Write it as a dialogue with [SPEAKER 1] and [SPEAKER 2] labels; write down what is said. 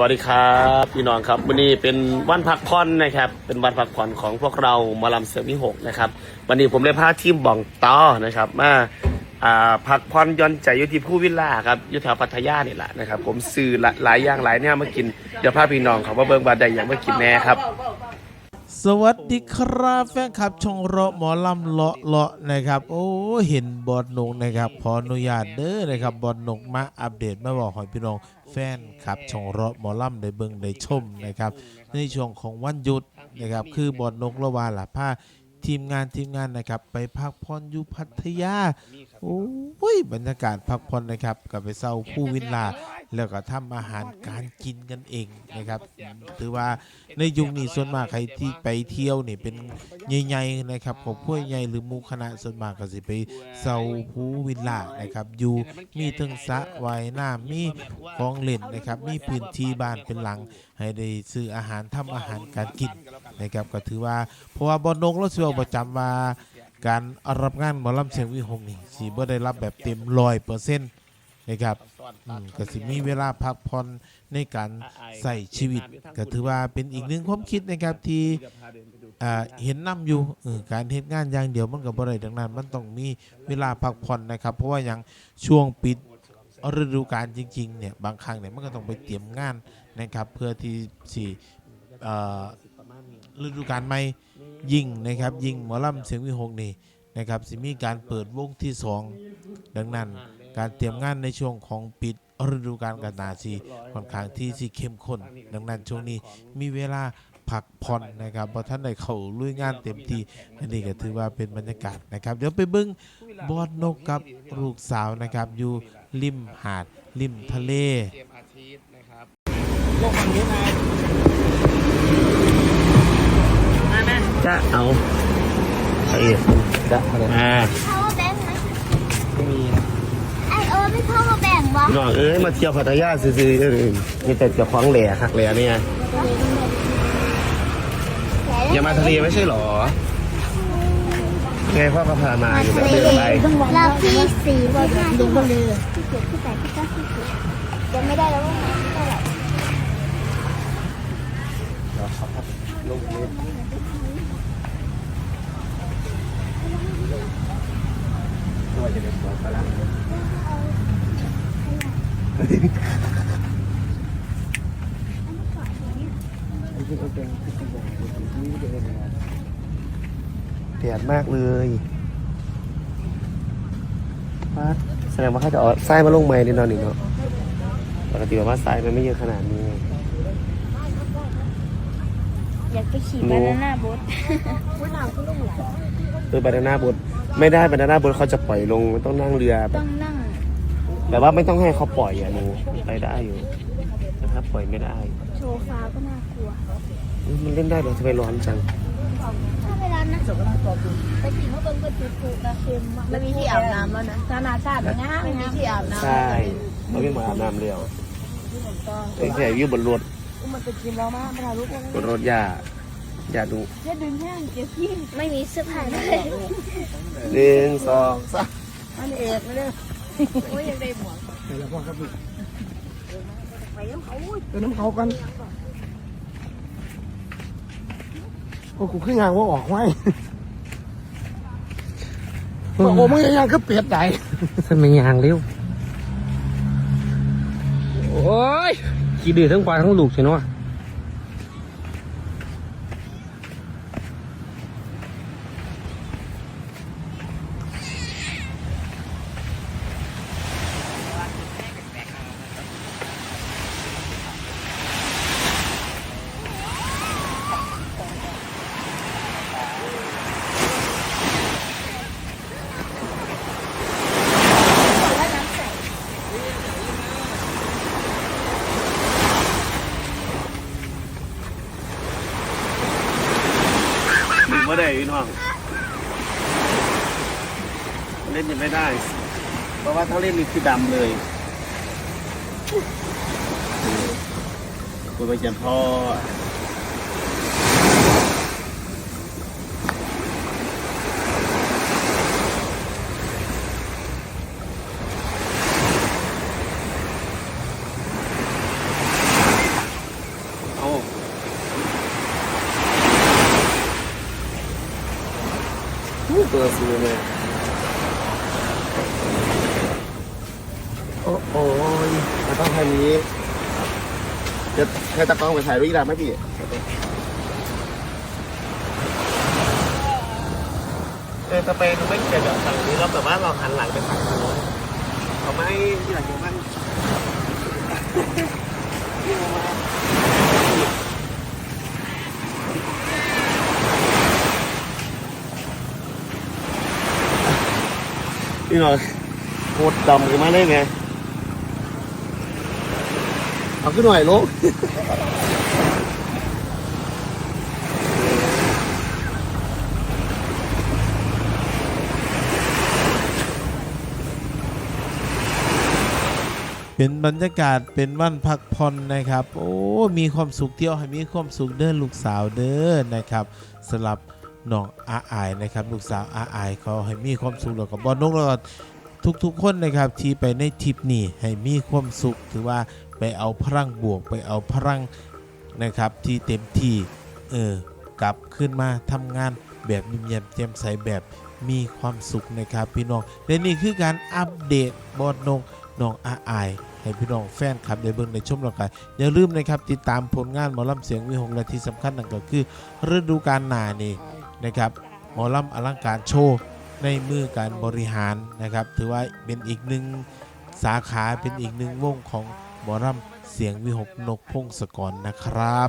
[SPEAKER 1] วัสดีครับพี่น้องครับวันนี้เป็นวันพักผ่อนนะครับ เป็นวันพักผ่อนของพวกเราหมาลำเสือวิหกนะครับวันนี้ผมได้พาทีมบ่องต้อนะครับมาอ่าพักผ่อนย้อนใจอยุติผู้วิลล่าครับอยุทธพัทยานี่แหละนะครับ ผมซื้อหลายอย่างหลายเนี่ยมากินเดี๋ยวพาพี่น้องเขามาเบิ่งบาดใดอย่างมากินแน่ครับ
[SPEAKER 2] สวัสดีครับแฟนคลับชองเราะหมอลำเลาะเลาะนะครับ โอ้เห็นบอดนงนะครับขออนุญาตเด้อนะครับบอดนงมาอัปเดตมาบอกให้พี่น้อง แฟนคลับ ช่องเราะหมอลำได้เบิ่งได้ชมนะครับ ในช่วงของวันหยุดนะครับ คือบอดนงละวาล่ะผ้าทีมงานทีมงานนะครับ ไปพักผ่อนอยู่พัทยา โอ้ยบรรยากาศพักผ่อนนะครับกับไปเศร้าผู้วินลาแล้วก็ทำอาหารการกินกันเองนะครับถือว่าในยุคนี้ส่วนมากใครที่ไปเที่ยวนี่เป็นใหญ่ๆนะครับของผู้ใหญ่หรือมู่คณะส่วนมากก็สิไปเซาผู้วิลล่านะครับอยู่มีทั้งสระว่ายน้ำมีของเล่นนะครับมีพื้นที่บ้านเป็นหลัง ให้ได้ซื้ออาหารทำอาหารการกินนะครับก็ถือว่าเพราะว่าบอนงเราเชื่อประจำว่า การรับงานหมอลำเสียงวิหงนี่สิบ่ได้รับแบบเต็มร้อยเปอร์เซ็นต์นะครับอืมก็สิมีเวลาพักผ่อนในการใส่ชีวิต ก็ถือว่าเป็นอีกหนึ่งความคิดนะครับที่ อ่าเห็นนำอยู่เออการเฮ็ดงานอย่างเดียวมันก็บ่ได้ดังนั้น มันต้องมีเวลาพักผ่อนนะครับ เพราะว่าอย่างช่วงปิดฤดูกาลจริงๆเนี่ยบางครั้งเนี่ยมันก็ต้องไปเตรียมงานนะครับ เพื่อที่สิเอ่อฤดูกาลใหม่ ยิ่งนะครับยิ่งหมอลำเสียงวิหกนี่นะครับสิมีการเปิดวงที่สองดังนั้น การเตรียมงานในช่วงของปิดฤดูกาลกันนาซีค่อนข้างที่สิเข้มข้น ดังนั้นช่วงนี้มีเวลาพักผ่อนนะครับเพราะท่านได้เข้าลุยงานเต็มที่อันนี้ก็ถือว่าเป็นบรรยากาศนะครับ เดี๋ยวไปบิ้งบอดนกกับลูกสาวนะครับ อยู่ริมหาดริมทะเล
[SPEAKER 1] จะเอาไปเอกจะอ่า
[SPEAKER 3] พ่อแบ่งไหมไอโอไม่พ่อมาแบ่งวะ
[SPEAKER 1] พี่น้องเอ้ยมาเที่ยวพัทยาซื่อๆเอ้ยมีแต่เจ้าของแหล่คักแหล่เนี่ยอย่ามาทะเลไม่ใช่หรอไงพ่อก็พามาอยู่แบบเดินไป
[SPEAKER 3] เราที่สี่ที่ห้าที่หกที่เจ็ดที่แปดที่เก้าที่สิบจะไม่ได้แล้วว่าเท่าไหร่
[SPEAKER 1] แดดมากเลยพัดแสดงว่าเขาจะเอาทรายมาลงใหม่แน่นอนนี่เนาะปกติว่าทรายมันไม่เยอะขนาดนี้
[SPEAKER 3] อยากไปขี่บานาน่าบ๊ท
[SPEAKER 1] คือบานาน่าบดไม่ได้บานาน่าบดเขาจะปล่อยลงมันต้องนั่งเรือแบ
[SPEAKER 3] ต้
[SPEAKER 1] บ
[SPEAKER 3] องนั่ง
[SPEAKER 1] แต่ว่าไม่ต้องให้เขาปล่อยอะหนูไปได้อยู่แต่ถ้าปล่อยไม่ได้
[SPEAKER 3] โชว์ฟ้าก็น่ากลัว
[SPEAKER 1] อุ๊ยมันเล่นได้เหรอทำไมร้อนจัง
[SPEAKER 3] ถ้าเวลานั้นไปขี่เขาเป็นกระจุกกระเค็มมาก
[SPEAKER 4] ไม่มีที่อาบน้ำแล้วนะ
[SPEAKER 3] นานาชาตินะ
[SPEAKER 4] ไม่มีที่อาบน้ำ
[SPEAKER 1] ใช่เขาไม่มาอาบน้ำเร็วไอ้แค่อยู่บนรถ
[SPEAKER 4] มันไปกินแล้วมากไม่ได้รู้ว่า
[SPEAKER 1] บนรถยาอย่าดู
[SPEAKER 4] แค่ดึงแห้งเก็บที่
[SPEAKER 3] ไม่มีเสื้อผ้าเลย
[SPEAKER 1] หนึ่งสองสาม
[SPEAKER 4] อันเอกไม่ได้โอ้ยยังได้หมวก
[SPEAKER 5] เป็นน้ำเขากันโอ้กูขึ้นยางว่าออกไว้บอกโอ้มึงยังก็เปลียดใจ
[SPEAKER 1] ทำไมยางเร็ว ขี้ดื้อทั้งควายทั้งลูกใช่ไหมวะ ได้พี่น้องเล่นยังไม่ได้ เพราะว่าถ้าเล่นนี่คือดำเลยคุณไปจันพ่อ เลยโอ้โอ้ยมันต้องทางนี้ จะให้ตากล้องไปถ่ายรูปอีกแล้วไหมพี่เออตะเปนไม่เกิดจากฝั่งนี้เราแบบว่าเราหันหลังไปฝั่งโน้นเขาไม่ที่หลังจากนั้าน นี่หน่อยโคตรดำกันมาได้ไงเอาขึ้นหน่อยลูก
[SPEAKER 2] เป็นบรรยากาศเป็นวันพักผ่อนนะครับ โอ้ มีความสุขเที่ยวให้มีความสุขเด้อลูกสาวเด้อนะครับสำหรับ น้องอาอายนะครับลูกสาวอาอายเขาให้มีความสุขแล้วก็บอลนกแล้วก็ทุกๆคนนะครับที่ไปในทริปนี้ให้มีความสุข ถือว่าไปเอาพลังบวกไปเอาพลังนะครับที่เต็มที่เออกลับขึ้นมาทำงานแบบยิ้มแย้มแจ่มใสแบบมีความสุขนะครับพี่น้องและนี่คือการอัปเดตบอลนกน้องอาอายให้พี่น้องแฟนคลับได้เบิ่งในชมแล้วกันอย่าลืมนะครับติดตามผลงานหมอลำเสียงวิหกและที่สำคัญนั่นก็คือฤดูกาลหนานี่ นะครับหมอลำอลังการโชว์ในมือการบริหารนะครับ ถือว่าเป็นอีกหนึ่งสาขาเป็นอีกหนึ่งวงของหมอลำเสียงวิหกนกพงศกรนะครับ